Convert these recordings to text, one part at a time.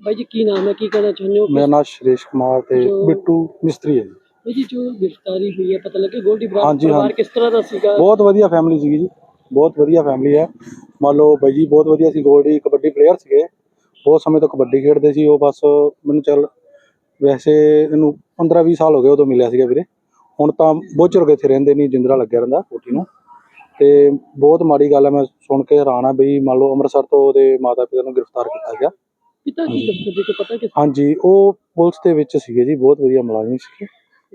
ਬਾਈ ਜੀ ਕੀ ਨਾਮ ਹੈ? ਕੀ ਕਹਿਣਾ ਚਾਹੁੰਦੇ ਹੋ? ਮੇਰਾ ਨਾਮ ਸ਼੍ਰੇਸ਼ ਕੁਮਾਰ ਤੇ ਜੋ- ਬਿੱਟੂ ਮਿਸਤਰੀ ਹੈ ਜੀ। ਬਾਈ ਜੀ ਜੋ ਗ੍ਰਿਫਤਾਰੀ ਹੋਈ ਹੈ ਪਤਾ ਲੱਗੇ ਗੋਲਡੀ ਬਰਾੜ ਹਾਂਜੀ, ਪਰਿਵਾਰ ਹਾਂਜੀ। ਕਿਸ ਤਰ੍ਹਾਂ ਦਾ ਸੀਗਾ? ਬਹੁਤ ਵਧੀਆ ਫੈਮਿਲੀ ਸੀਗੀ ਜੀ। ਬਹੁਤ ਵਧੀਆ ਫੈਮਿਲੀ ਹੈ। ਮੰਨ ਲਓ ਬਾਈ ਜੀ ਬਹੁਤ ਵਧੀਆ ਸੀ। ਗੋਲਡੀ ਕਬੱਡੀ ਪਲੇਅਰ ਸੀਗੇ। ਬਹੁਤ ਸਮੇਂ ਤੋਂ ਕਬੱਡੀ ਖੇਡਦੇ ਸੀ। ਉਹ ਬਸ ਮੈਨੂੰ ਚੱਲ ਵੈਸੇ ਇਹਨੂੰ 15 20 ਸਾਲ ਹੋ ਗਏ ਉਦੋਂ ਮਿਲਿਆ ਸੀਗਾ ਵੀਰੇ। ਹੁਣ ਤਾਂ ਬੋਚਰ ਗਏ ਇੱਥੇ ਰਹਿੰਦੇ ਨਹੀਂ ਜਿੰਦਰਾ ਲੱਗਿਆ ਰਹਿੰਦਾ ਕੋਠੀ ਨੂੰ। ਤੇ ਬਹੁਤ ਮਾੜੀ ਗੱਲ ਹੈ ਮੈਂ ਸੁਣ ਕੇ ਹੈਰਾਨ ਆ ਬਈ ਮੰਨ ਲਓ ਅੰਮ੍ਰਿਤਸਰ ਤੋਂ ਉਹਦੇ ਮਾਤਾ ਪਿਤਾ ਨੂੰ ਗ੍ਰਿਫਤਾਰ ਕੀਤਾ ਗਿਆ। ਕੀ ਪਤਾ ਕਿ ਹਾਂਜੀ ਉਹ ਪੁਲਿਸ ਦੇ ਵਿੱਚ ਸੀਗੇ ਜੀ ਬਹੁਤ ਵਧੀਆ ਮੁਲਾਜ਼ਮ ਸੀਗੇ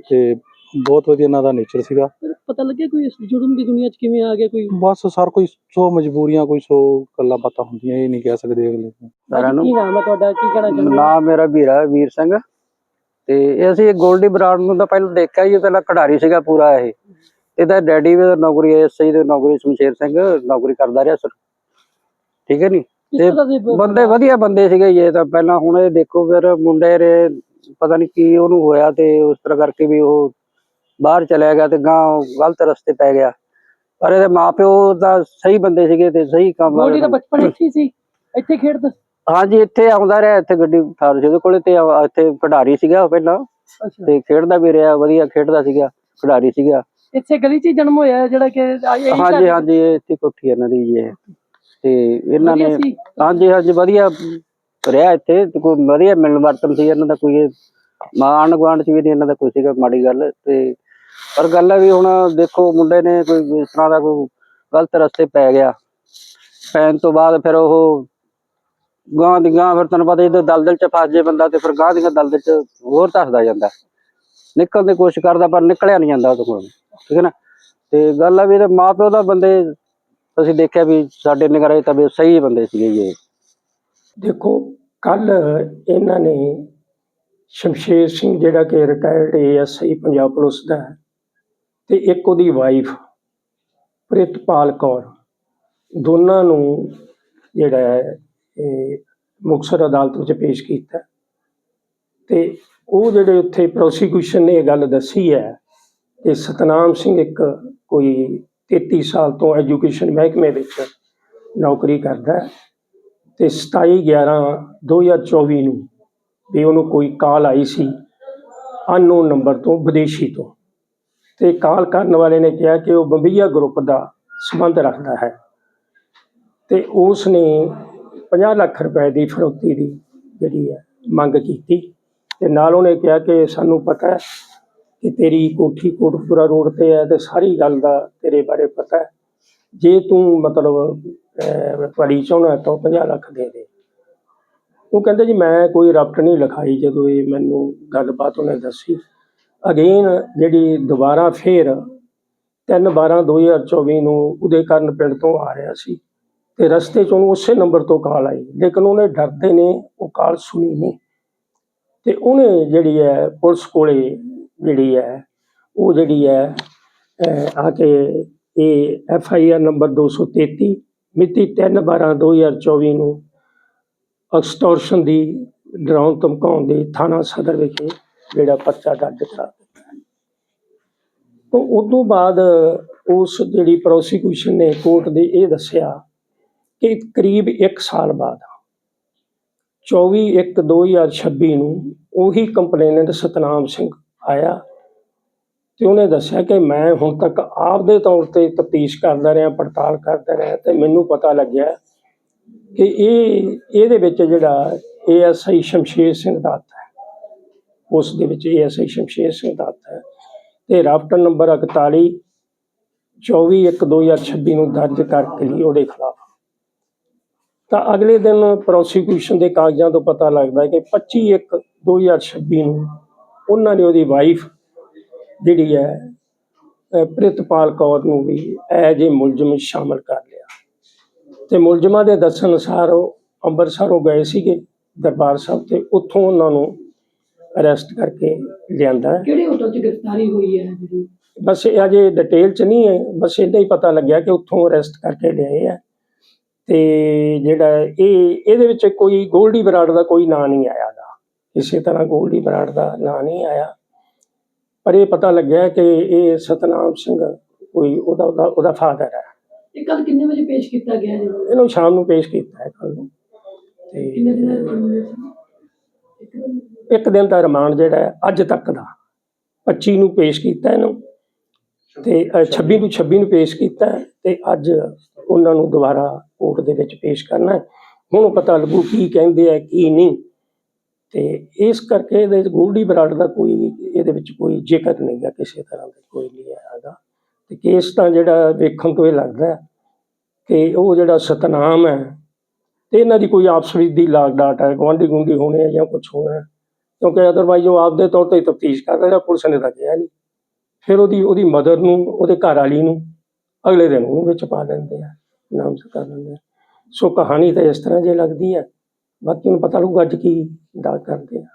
ਤੇ ਬਹੁਤ ਵਧੀਆ ਇਹਨਾਂ ਦਾ ਨੇਚਰ ਸੀਗਾ। ਪਤਾ ਲੱਗਿਆ ਕੋਈ ਇਸ ਜੁਰਮ ਦੀ ਦੁਨੀਆ 'ਚ ਕਿਵੇਂ ਆ ਗਿਆ ਕੋਈ? ਬਸ ਸਰ ਕੋਈ ਸੋ ਮਜਬੂਰੀਆਂ ਕੋਈ ਸੋ ਗੱਲਾਂ ਬਾਤਾਂ ਹੁੰਦੀਆਂ ਇਹ ਨਹੀਂ ਕਹਿ ਸਕਦੇ ਅਗਲੇ ਨੂੰ। ਸਾਰਿਆਂ ਨੂੰ? ਕੀ ਨਾਮ ਹੈ ਤੁਹਾਡਾ? ਕੀ ਕਹਿਣਾ ਚਾਹੁੰਦੇ ਹੋ? ਨਾਮ ਮੇਰਾ ਵੀਰਾ ਹੈ, ਵੀਰ ਸਿੰਘ। ਤੇ ਇਹ ਅਸੀਂ ਗੋਲਡੀ ਬਰਾੜ ਨੂੰ ਤਾਂ ਪਹਿਲਾਂ ਦੇਖਿਆ ਹੀ ਇਹ ਪਹਿਲਾਂ ਖਿਡਾਰੀ ਸੀਗਾ ਪੂਰਾ ਇਹ। ਇਹਦਾ ਡੈਡੀ ਵੀ ਨੌਕਰੀ ਐਸਆਈ ਦੀ ਨੌਕਰੀ ਸ਼ਮਸ਼ੇਰ ਸਿੰਘ ਨੌਕਰੀ ਕਰਦਾ ਰਿਹਾ ਸਰ। ਠੀਕ ਹੈ ਨੀ? ਤੇ ਦੇ ਬੰਦੇ ਵਧੀਆ ਬੰਦੇ ਸੀਗੇ ਇਹ ਤਾਂ ਪਹਿਲਾਂ ਹੁਣ ਇਹ ਦੇਖੋ ਫਿਰ ਮੁੰਡੇ ਰੇ ਪਤਾ ਨਹੀਂ ਕੀ ਉਹਨੂੰ ਹੋਇਆ ਤੇ ਉਸ ਤਰ੍ਹਾਂ ਕਰਕੇ ਵੀ ਉਹ ਬਾਹਰ ਚਲਿਆ ਗਿਆ ਤੇ ਗਾਂ ਗਲਤ ਰਸਤੇ ਪੈ ਗਿਆ। ਪਰ ਇਹਦੇ ਮਾਪਿਓ ਤਾਂ ਸਹੀ ਬੰਦੇ ਸੀਗੇ ਤੇ ਸਹੀ ਕੰਮ ਗੋਲਡੀ ਦਾ ਬਚਪਨ ਇੱਥੇ ਸੀ। ਇੱਥੇ ਖੇਡਦਾ ਹਾਂਜੀ ਇੱਥੇ ਆਉਂਦਾ ਰਿਹਾ ਇੱਥੇ ਗੱਡੀ ਠਾਰ ਸੀ ਉਹਦੇ ਕੋਲੇ ਤੇ ਇੱਥੇ ਖਿਡਾਰੀ ਸੀਗਾ ਪਹਿਲਾਂ। ਤੇ ਖੇਡਦਾ ਵੀ ਰਿਹਾ ਵਧੀਆ ਖੇਡਦਾ ਸੀਗਾ ਖਿਡਾਰੀ ਸੀਗਾ। ਇੱਥੇ ਗਲੀ 'ਚ ਜਨਮ ਹੋਇਆ ਜਿਹੜਾ ਕਿ ਹਾਂਜੀ ਹਾਂਜੀ ਇੱਥੇ ਕੋਠੀ ਇਹਨਾਂ ਦੀ ਜੀ ਤੇ ਇਹਨਾਂ ਵਧੀਆ ਨੇ ਸੀ। ਹਾਂਜੀ ਹਾਂਜੀ ਵਧੀਆ ਰਿਹਾ ਇੱਥੇ। ਤੇ ਕੋਈ ਵਧੀਆ ਮਿਲਣ ਵਰਤਨ ਸੀ ਇਹਨਾਂ ਦਾ ਕੋਈ ਮਾਣ ਗਵਾਂਡ ਚ ਵੀ ਨਹੀਂ ਇਹਨਾਂ ਦਾ ਕੋਈ ਸੀਗਾ ਮਾੜੀ ਗੱਲ। ਤੇ ਪਰ ਗੱਲ ਹੈ ਵੀ ਹੁਣ ਦੇਖੋ ਮੁੰਡੇ ਨੇ ਕੋਈ ਇਸ ਤਰ੍ਹਾਂ ਦਾ ਕੋਈ ਗਲਤ ਰਸਤੇ ਪੈ ਗਿਆ। ਪੈਣ ਤੋਂ ਬਾਅਦ ਫਿਰ ਉਹ ਗਾਂ ਦੀ ਗਾਂ ਫਿਰ ਤੁਹਾਨੂੰ ਪਤਾ ਜਦੋਂ ਦਲਦਲ ਚ ਫਸ ਜੇ ਬੰਦਾ ਤੇ ਫਿਰ ਗਾਂ ਦੀ ਗਾਂ ਦਲਦਲ ਚ ਹੋਰ ਧਸਦਾ ਜਾਂਦਾ। ਨਿਕਲਣ ਦੀ ਕੋਸ਼ਿਸ਼ ਕਰਦਾ ਪਰ ਨਿਕਲਿਆ ਨਹੀਂ ਜਾਂਦਾ ਉਹਦੇ ਕੋਲ। ਠੀਕ ਹੈ ਨਾ? ਤੇ ਗੱਲ ਆ ਵੀ ਇਹਦੇ ਮਾਪਿਓ ਦਾ ਬੰਦੇ ਅਸੀਂ ਦੇਖਿਆ ਵੀ ਸਾਡੇ ਨਿਗਰਾਨੀ ਤਾਂ ਸਹੀ ਬੰਦੇ ਸੀਗੇ ਜੀ ਇਹ। ਦੇਖੋ ਕੱਲ ਇਹਨਾਂ ਨੇ ਸ਼ਮਸ਼ੇਰ ਸਿੰਘ ਜਿਹੜਾ ਕਿ ਰਿਟਾਇਰਡ ਏਐਸਆਈ ਪੰਜਾਬ ਪੁਲਿਸ ਦਾ ਹੈ ਤੇ ਇੱਕ ਉਹਦੀ ਵਾਈਫ ਪ੍ਰਿਤਪਾਲ ਕੌਰ, ਦੋਨਾਂ ਨੂੰ ਜਿਹੜਾ ਹੈ, ਇਹ ਮੁਕਤਸਰ ਅਦਾਲਤ ਵਿੱਚ ਪੇਸ਼ ਕੀਤਾ ਤੇ ਉਹ ਜਿਹੜੇ ਉੱਥੇ ਪ੍ਰੋਸੀਕਿਊਸ਼ਨ ਨੇ ਇਹ ਗੱਲ ਦੱਸੀ ਹੈ ਕਿ ਸਤਨਾਮ ਸਿੰਘ ਇੱਕ ਕੋਈ 33 ਸਾਲ ਤੋਂ ਐਜੂਕੇਸ਼ਨ ਮਹਿਕਮੇ ਵਿੱਚ ਨੌਕਰੀ ਕਰਦਾ ਹੈ ਤੇ 27 11 2024 ਨੂੰ ਵੀ ਉਹਨੂੰ ਕੋਈ ਕਾਲ ਆਈ ਸੀ ਅਨਨੋਨ ਨੰਬਰ ਤੋਂ ਵਿਦੇਸ਼ੀ ਤੋਂ ਤੇ ਕਾਲ ਕਰਨ ਵਾਲੇ ਨੇ ਕਿਹਾ ਕਿ ਉਹ ਬੰਬਈਆ ਗਰੁੱਪ ਦਾ ਸੰਬੰਧ ਰੱਖਦਾ ਹੈ ਤੇ ਉਸ ਨੇ 50 ਲੱਖ ਰੁਪਏ ਦੀ ਫਰੋਤੀ ਦੀ ਜਿਹੜੀ ਹੈ ਮੰਗ ਕੀਤੀ ਤੇ ਨਾਲ ਉਹਨੇ ਕਿਹਾ ਕਿ ਸਾਨੂੰ ਪਤਾ ਹੈ ਕਿ ਤੇਰੀ ਕੋਠੀ ਕੋਟਪੁਰਾ ਰੋਡ ਤੇ ਹੈ ਤੇ ਸਾਰੀ ਗੱਲ ਦਾ ਤੇਰੇ ਬਾਰੇ ਪਤਾ ਹੈ। ਜੇ ਤੂੰ ਮਤਲਬ ਅਹ, ਭਲੀ ਚਾਹੁੰਦਾ ਤਾਂ 50 ਲੱਖ ਦੇ ਦੇ। ਉਹ ਕਹਿੰਦੇ ਜੀ ਮੈਂ ਕੋਈ ਰਪਟ ਨਹੀਂ ਲਿਖਾਈ ਜਦੋਂ ਇਹ ਮੈਨੂੰ ਗੱਲਬਾਤ ਉਹਨੇ ਦੱਸੀ। ਅਗੇਨ ਜਿਹੜੀ ਦੁਬਾਰਾ ਫੇਰ 3 12 2024 ਨੂੰ ਉਹਦੇ ਕਰਨ ਪਿੰਡ ਤੋਂ ਆ ਰਿਹਾ ਸੀ ਤੇ ਰਸਤੇ 'ਚ ਉਹਨੂੰ ਉਸੇ ਨੰਬਰ ਤੋਂ ਕਾਲ ਆਈ। ਲੇਕਿਨ ਉਹਨੇ ਡਰਦੇ ਨੇ ਉਹ ਕਾਲ ਸੁਣੀ ਨਹੀਂ। ਤੇ ਉਹਨੇ ਜਿਹੜੀ ਹੈ ਪੁਲਿਸ ਕੋਲੇ ਜਿਹੜੀ ਹੈ, ਉਹ ਜਿਹੜੀ ਹੈ ਆ ਕੇ ਇਹ ਐਫ ਆਈ ਆਰ ਨੰਬਰ 233 ਮਿਤੀ 3/12/2024 ਨੂੰ ਐਕਸਟੋਰਸ਼ਨ ਦੀ ਡਰਾਉਣ ਧਮਕਾਉਣ ਦੇ ਥਾਣਾ ਸਦਰ ਵਿਖੇ ਜਿਹੜਾ ਪਰਚਾ ਦਰਜ ਕਰਾ ਦਿੱਤਾ ਹੈ। ਤੋਂ ਬਾਅਦ ਉਸ ਜਿਹੜੀ ਪ੍ਰੋਸੀਕਿਊਸ਼ਨ ਨੇ ਕੋਰਟ ਦੇ ਇਹ ਦੱਸਿਆ ਕਿ ਕਰੀਬ 1 ਸਾਲ ਬਾਅਦ 24/1/2026 ਨੂੰ ਉਹੀ ਕੰਪਲੇਨੈਂਟ ਸਤਨਾਮ ਸਿੰਘ ਆਇਆ ਤੇ ਉਹਨੇ ਦੱਸਿਆ ਕਿ ਮੈਂ ਹੁਣ ਤੱਕ ਆਪਦੇ ਤੌਰ ਤੇ ਤਫਤੀਸ਼ ਕਰਦਾ ਰਿਹਾ, ਪੜਤਾਲ ਕਰਦਾ ਰਿਹਾ ਤੇ ਮੈਨੂੰ ਪਤਾ ਲੱਗਿਆ ਕਿ ਇਹ, ਇਹਦੇ ਵਿੱਚ ਜਿਹੜਾ ਏਐਸਆਈ ਸ਼ਮਸ਼ੇਰ ਸਿੰਘ ਦਾ ਹੱਥ ਹੈ। ਉਸ ਦੇ ਵਿੱਚ ਏਐਸਆਈ ਸ਼ਮਸ਼ੇਰ ਸਿੰਘ ਦਾ ਹੱਥ ਹੈ ਤੇ ਰਾਫਟਰ ਨੰਬਰ 41 24/1/2026 ਨੂੰ ਦਰਜ ਕਰਕੇ ਲਈ ਉਹਦੇ ਖਿਲਾਫ। ਤਾਂ ਅਗਲੇ ਦਿਨ ਪ੍ਰੋਸੀਕਿਊਸ਼ਨ ਦੇ ਕਾਗਜ਼ਾਂ ਤੋਂ ਪਤਾ ਲੱਗਦਾ ਹੈ ਕਿ 25/1/2026 ਨੂੰ ਉਹਨਾਂ ਨੇ ਉਹਦੀ ਵਾਈਫ ਜਿਹੜੀ ਹੈ ਪ੍ਰਿਤਪਾਲ ਕੌਰ ਨੂੰ ਵੀ ਐਜ ਏ ਮੁਲਜ਼ਮ ਸ਼ਾਮਲ ਕਰ ਲਿਆ। ਤੇ ਮੁਲਜ਼ਮਾਂ ਦੇ ਦੱਸਣ ਅਨੁਸਾਰ ਉਹ ਅੰਮ੍ਰਿਤਸਰੋਂ ਗਏ ਸੀਗੇ ਦਰਬਾਰ ਸਾਹਿਬ ਤੇ ਉੱਥੋਂ ਉਹਨਾਂ ਨੂੰ ਅਰੈਸਟ ਕਰਕੇ ਲਿਆਂਦਾ ਕਿਹੜੇ ਹੋਟਲ 'ਚ ਗ੍ਰਿਫਤਾਰੀ ਹੋਈ ਹੈ ਜਿਹੜੀ? ਬਸ ਇਹ ਅਜੇ ਡਿਟੇਲ ਚ ਨਹੀਂ ਹੈ ਬਸ ਇੰਨਾ ਹੀ ਪਤਾ ਲੱਗਿਆ ਕਿ ਉੱਥੋਂ ਅਰੈਸਟ ਕਰਕੇ ਲਿਆਏ ਆ ਤੇ ਜਿਹੜਾ ਇਹ ਇਹਦੇ ਵਿੱਚ ਕੋਈ ਗੋਲਡੀ ਬਰਾੜ ਦਾ ਕੋਈ ਨਾਂ ਨਹੀਂ ਆਇਆ ਕਿਸੇ ਤਰ੍ਹਾਂ ਗੋਲਡੀ ਬਰਾੜ ਦਾ ਨਾਂ ਨਹੀਂ ਆਇਆ। ਪਰ ਇਹ ਪਤਾ ਲੱਗਿਆ ਕਿ ਇਹ ਸਤਨਾਮ ਸਿੰਘ ਕੋਈ ਉਹਦਾ ਉਹਦਾ ਉਹਦਾ ਫਾਦਰ ਹੈ। ਇਹ ਕੱਲ ਕਿੰਨੇ ਵਜੇ ਪੇਸ਼ ਕੀਤਾ ਗਿਆ ਜੀ? ਇਹਨੂੰ ਸ਼ਾਮ ਨੂੰ ਪੇਸ਼ ਕੀਤਾ ਹੈ ਕੱਲ ਨੂੰ। ਤੇ ਕਿੰਨੇ ਦਿਨਾਂ ਦੀ ਜ਼ਮੀਨ ਸੀ? ਇੱਕ ਦਿਨ। ਦਾ ਰਿਮਾਂਡ ਜਿਹੜਾ ਹੈ ਅੱਜ ਤੱਕ ਦਾ। 25 ਨੂੰ ਪੇਸ਼ ਕੀਤਾ ਇਹਨੂੰ। ਤੇ ਅ, 26 ਨੂੰ 26 ਨੂੰ ਪੇਸ਼ ਕੀਤਾ ਹੈ। ਤੇ ਅੱਜ ਉਹਨਾਂ ਨੂੰ ਦੁਬਾਰਾ ਕੋਰਟ ਦੇ ਵਿੱਚ ਪੇਸ਼ ਕਰਨਾ ਹੈ। ਹੁਣ ਪਤਾ ਲੱਗੂ ਕੀ ਕਹਿੰਦੇ ਆ ਕੀ ਨਹੀਂ। ਤੇ ਇਸ ਕਰਕੇ ਇਹਦੇ ਗੋਲਡੀ ਬਰਾੜ ਦਾ ਕੋਈ ਇਹਦੇ ਵਿੱਚ ਕੋਈ ਜ਼ਿਕਰ ਨਹੀਂ ਗਾ ਕਿਸੇ ਤਰ੍ਹਾਂ ਦਾ, ਕੋਈ ਨਹੀਂ ਹੈਗਾ। ਤੇ ਕੇਸ ਤਾਂ ਜਿਹੜਾ ਵੇਖਣ ਤੋਂ ਇਹ ਲੱਗਦਾ ਕਿ ਉਹ ਜਿਹੜਾ ਸਤਨਾਮ ਹੈ ਤੇ ਇਹਨਾਂ ਦੀ ਕੋਈ ਆਪਸ ਵਿੱਚ ਦੀ ਲਾਗ ਡਾਟ ਹੈ, ਗੁਆਂਢੀ ਗੁੰਡੀ ਹੋਣੇ ਆ ਜਾਂ ਕੁਝ ਹੋਣਾ ਕਿਉਂਕਿ ਅਦਰਵਾਈਜ਼ ਉਹ ਆਪਦੇ ਤੌਰ ਤੇ ਤਫਤੀਸ਼ ਕਰ ਰਿਹਾ, ਪੁਲਿਸ ਨੇ ਤਾਂ ਕਿਹਾ ਨਹੀਂ। ਫਿਰ ਉਹਦੀ ਉਹਦੀ ਮਦਰ ਨੂੰ, ਉਹਦੇ ਘਰ ਵਾਲੀ ਨੂੰ ਅਗਲੇ ਦਿਨ ਉਹਨੂੰ ਵਿੱਚ ਪਾ ਦਿੰਦੇ ਆ ਨਾਮ ਕਰ ਲੈਂਦੇ ਆ। ਸੋ ਕਹਾਣੀ ਤਾਂ ਇਸ ਤਰ੍ਹਾਂ ਜੇ ਲੱਗਦੀ ਹੈ। ਬਾਕੀ ਨੂੰ ਪਤਾ ਲੱਗੂਗਾ ਅੱਜ ਕੀ ਦਾ ਕਰਦੇ ਆ।